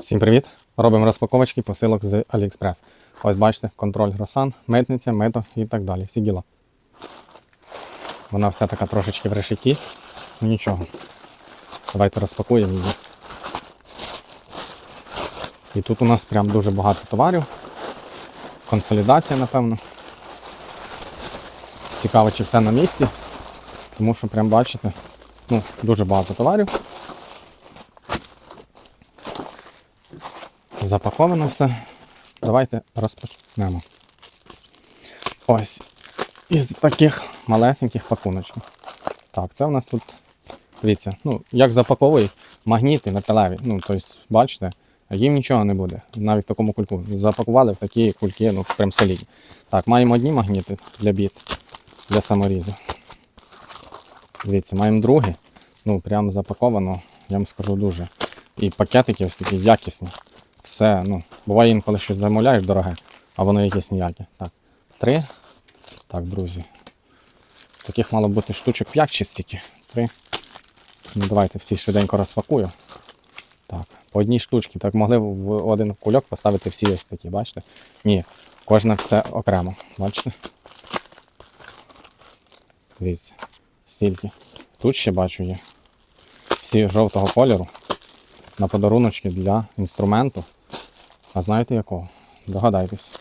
Всім привіт! Робимо розпаковочки посилок з AliExpress. Ось бачите, контроль Росан, митниця, мито і так далі. Всі діла. Вона вся така трошечки в решеті. Ну нічого. Давайте розпакуємо її. І тут у нас прям дуже багато товарів. Консолідація, напевно. Цікаво, чи все на місці. Тому що прям бачите, ну, дуже багато товарів. Запаковано все. Давайте розпочнемо. Ось. Із таких малесеньких пакуночків. Так, це у нас тут, дивіться, ну, як запаковують магніти металеві. Ну, тобто, бачите, їм нічого не буде, навіть в такому кульку. Запакували в такі кульки, ну, прям солідні. Так, маємо одні магніти для біт, для саморізу. Дивіться, маємо другий. Ну, прям запаковано, я вам скажу дуже. І пакетики ось такі якісні. Все, ну, буває інколи щось замовляєш дороге, а воно якесь ніяке. Так, три. Так, друзі. Таких мало бути штучок 5 чи стільки. Три. Ну, давайте всі швиденько розпакую. Так, по одній штучці. Так могли в один кульок поставити всі ось такі, бачите? Ні, кожне все окремо. Бачите? Дивіться, стільки. Тут ще бачу є. Всі жовтого кольору на подаруночки для інструменту. А знаєте якого? Догадайтесь.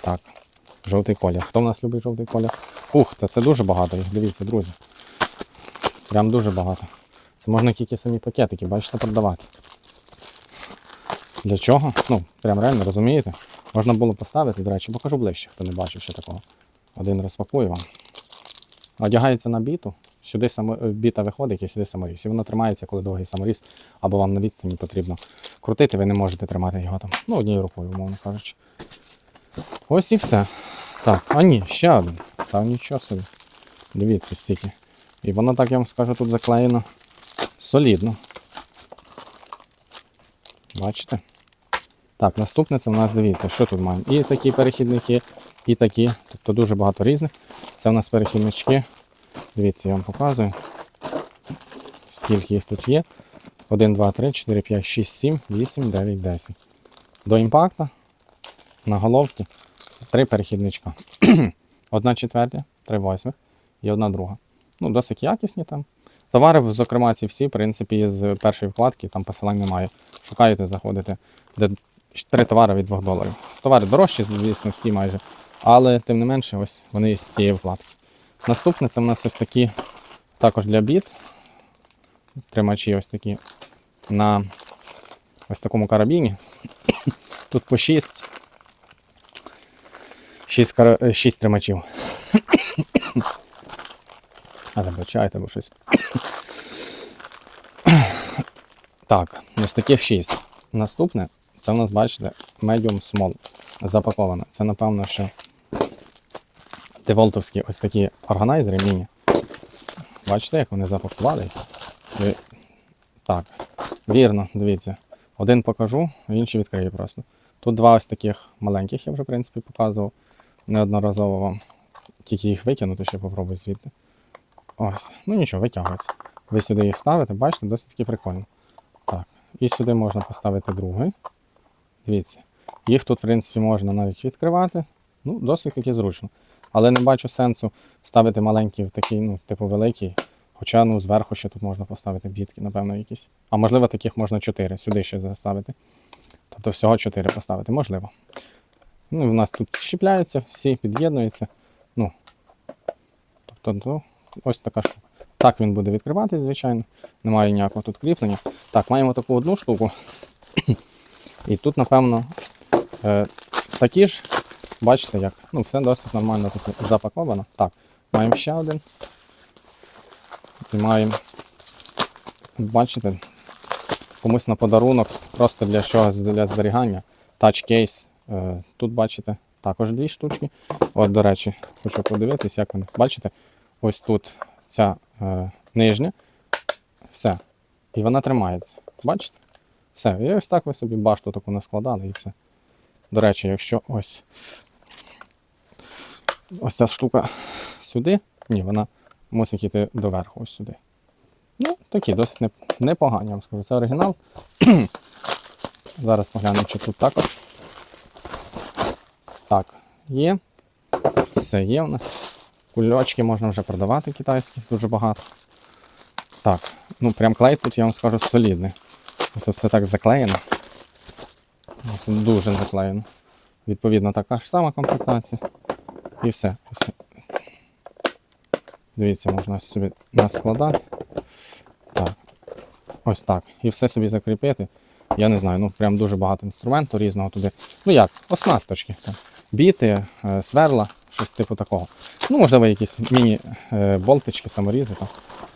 Так, жовтий колір. Хто в нас любить жовтий колір? Ух, та це дуже багато їх, дивіться, друзі. Прям дуже багато. Це можна тільки самі пакетики, бачите, продавати. Для чого? Ну, прям реально, розумієте? Можна було поставити, до речі, покажу ближче, хто не бачив ще такого. Один розпакую вам. Одягається на біту, сюди само, е, біта виходить і сюди саморіз. І воно тримається, коли довгий саморіз, або вам на відстані потрібно крутити, ви не можете тримати його там. Ну, однією рукою, умовно кажучи. Ось і все. Так, а ні, ще один. Та нічого собі. Дивіться стільки. І воно, так я вам скажу, тут заклеєно солідно. Бачите? Так, наступне це в нас дивіться, що тут маємо. І такі перехідники, і такі. Тобто дуже багато різних. Це в нас перехіднички. Дивіться, я вам показую. Скільки їх тут є. 1, 2, 3, 4, 5, 6, 7, 8, 9, 10. До імпакта на головці три перехідничка. одна четвертя, три восьмих і одна друга. Ну, досить якісні там. Товари, зокрема, ці всі, в принципі, з першої вкладки, там посилань немає. Шукаєте, заходите, де три товари від 2 доларів. Товари дорожчі, звісно, всі майже. Але тим не менше, ось вони з тієї вкладки. Наступне це в нас ось такі також для біт. Тримачі ось такі на ось такому карабіні. Тут по 6. 6, кара... 6 тримачів. А вибачайте, бо щось. Так, ось таких 6. Наступне, це в нас, бачите, medium small запаковано. Це, напевно, що деволтовські ось такі органайзери міні. Бачите, як вони запакували? Так, вірно, дивіться. Один покажу, інший відкрию просто. Тут два ось таких маленьких, я вже, в принципі, показував неодноразово вам. Тільки їх викинути, ще попробую звідти. Ось. Ну нічого, витягується. Ви сюди їх ставите, бачите, досить таки прикольно. Так. І сюди можна поставити другий. Дивіться. Їх тут, в принципі, можна навіть відкривати. Ну, досить таки зручно. Але не бачу сенсу ставити маленький в такий, ну, типу великий. Хоча ну, зверху ще тут можна поставити бітки, напевно, якісь. А можливо, таких можна 4 сюди ще заставити. Тобто всього 4 поставити, можливо. Ну, в нас тут щіпляються, всі під'єднуються. Ну, тобто, ну, ось така штука. Так він буде відкриватись, звичайно. Немає ніякого тут кріплення. Так, маємо таку одну штуку. І тут, напевно, е, такі ж, бачите, як. Ну, все досить нормально тут запаковано. Так, маємо ще один. І маємо, бачите, комусь на подарунок, просто для чогось для зберігання. Е, Тут бачите також дві штучки. От, до речі, хочу подивитись, як вони. Бачите, ось тут ця е, нижня. Все. І вона тримається. Бачите? Все. І ось так ви собі башту таку наскладали і все. До речі, якщо ось ось ця штука сюди, ні, вона мусить йти доверху, ось сюди. Ну, такі досить непогані, я вам скажу. Це оригінал. Зараз поглянемо, чи тут також. Так, є. Все є у нас. Кульочки можна вже продавати китайські, дуже багато. Так, ну прям клей тут, я вам скажу, солідний. Це все так заклеєно. Це дуже заклеєно. Відповідно, така ж сама комплектація. І все. Дивіться, можна собі наскладати. Так. Ось так. І все собі закріпити. Я не знаю, ну прям дуже багато інструменту різного туди. Ну як, оснасточки. Там. Біти, е, сверла, щось типу такого. Ну, можливо, якісь міні-болтички, саморізи там,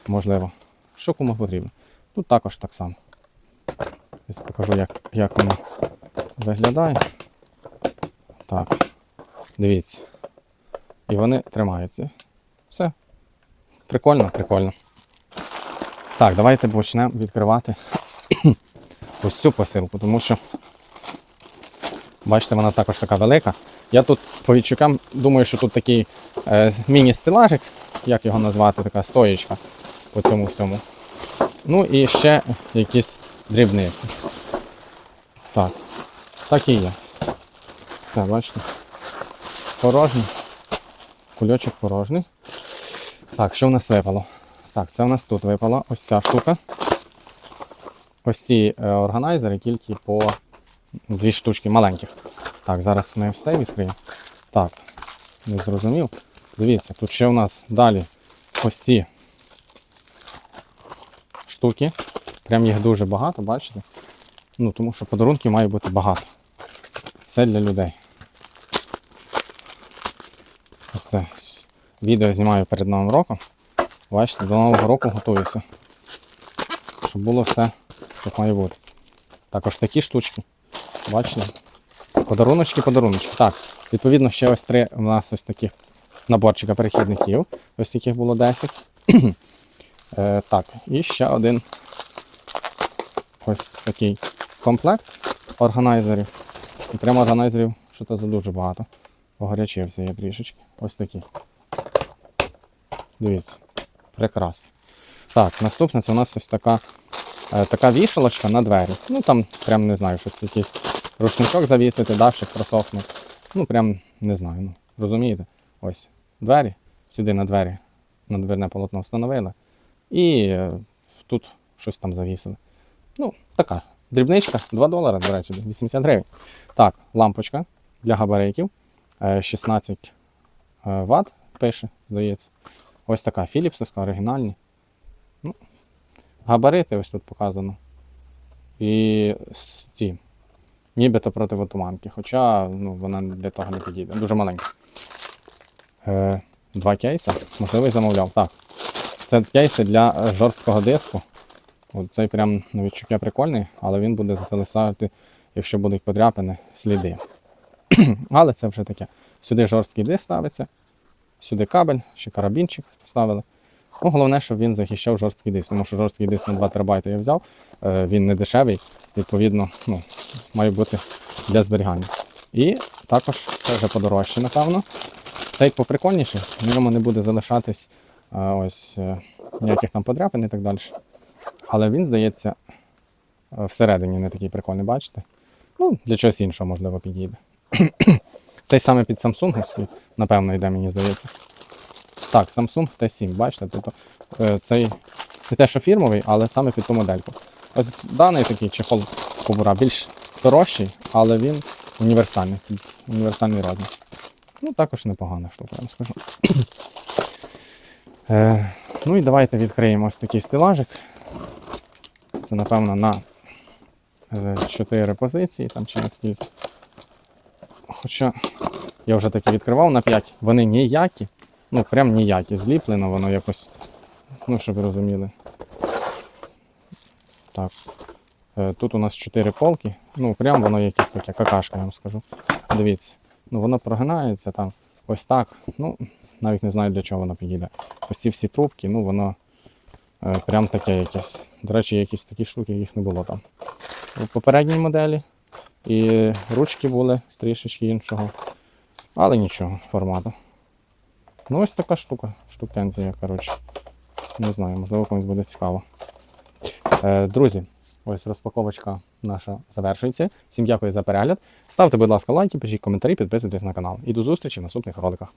можливо. Що кому потрібно. Тут також так само. Ось покажу, як, як воно виглядає. Так. Дивіться. І вони тримаються. Все. Прикольно, прикольно. Так, давайте почнемо відкривати ось цю посилку, тому що, бачите, вона також така велика. Я тут по відчуткам думаю, що тут такий е, міні-стелажик, як його назвати, така стоєчка по цьому всьому. Ну і ще якісь дрібниці. Так, так і є. Все, бачите. Порожній. Кульочок порожній. Так, що в нас випало? Так, це у нас тут випала ось ця штука. Ось ці е, органайзери тільки по дві штучки маленьких. Так, зараз ми все відкриємо. Так, не зрозумів. Дивіться, тут ще у нас далі ось ці штуки. Прям їх дуже багато, бачите? Ну, тому що подарунків має бути багато. Все для людей. Оце. Відео знімаю перед Новим роком. Бачите, до Нового року готуюся. Щоб було все, як має бути. Також такі штучки. Бачите? Подаруночки, подаруночки. Так, відповідно, ще ось три у нас ось таких наборчика перехідників. Ось яких було 10. е, так, і ще один ось такий комплект органайзерів. І прямо органайзерів, що то за дуже багато. Погорячився я трішечки. Ось такий. Дивіться. Прекрасно. Так, наступне це у нас ось така, е, така вішалочка на двері. Ну там прям не знаю, щось якийсь рушничок завісити, дашик просохнув. Ну прям не знаю. Ну, розумієте? Ось двері, сюди на двері, на дверне полотно встановили. І е, тут щось там завісили. Ну, така дрібничка, 2 долари, до речі, 80 гривень. Так, лампочка для габаритів. Е, 16 е, Вт пише, здається. Ось така філіпсовська, оригінальні. Ну, габарити ось тут показано. І ці. Нібито противотуманки, хоча ну, вона для того не підійде. Дуже маленька. Е, два кейси. Можливо, і замовляв. Так. Це кейси для е, жорсткого диску. Цей прям на відчуття прикольний, але він буде залишати, якщо будуть подряпини, сліди. але це вже таке. Сюди жорсткий диск ставиться, сюди кабель, ще карабінчик вставили. Ну, головне, щоб він захищав жорсткий диск, тому що жорсткий диск на 2 ТБ я взяв, е, він не дешевий, відповідно, ну, має бути для зберігання. І також це вже подорожче, напевно. Цей поприкольніший, в ньому не буде залишатись е, ось е, ніяких там подряпин і так далі. Але він, здається, всередині не такий прикольний, бачите? Ну, для чогось іншого, можливо, підійде. Цей саме під Samsung, напевно, йде, мені здається. Так, Samsung T7, бачите? Тобто е, цей не те, що фірмовий, але саме під ту модельку. Ось даний такий чехол кобура більш дорожчий, але він універсальний, універсальний розмір. Ну, також непогана штука, я вам скажу. Е, ну і давайте відкриємо ось такий стелажик. Це, напевно, на 4 позиції, там чи на. Хоча я вже таки відкривав на 5, вони ніякі. Ну, прям ніякі. Зліплено воно якось. Ну, щоб розуміли. Так. Е, Тут у нас 4 полки. Ну, прям воно якесь таке какашка, я вам скажу. Дивіться. Ну, воно прогинається там ось так. Ну, навіть не знаю для чого воно підійде. Ось ці всі трубки, ну воно е, прям таке якесь. До речі, якісь такі штуки їх не було там. У попередній моделі. І ручки були трішечки іншого. Але нічого, формату. Ну ось така штука, штукенція, коротше. Не знаю, можливо комусь буде цікаво. Е, друзі, ось розпаковочка наша завершується. Всім дякую за перегляд. Ставте, будь ласка, лайки, пишіть коментарі, підписуйтесь на канал. І до зустрічі в наступних роликах.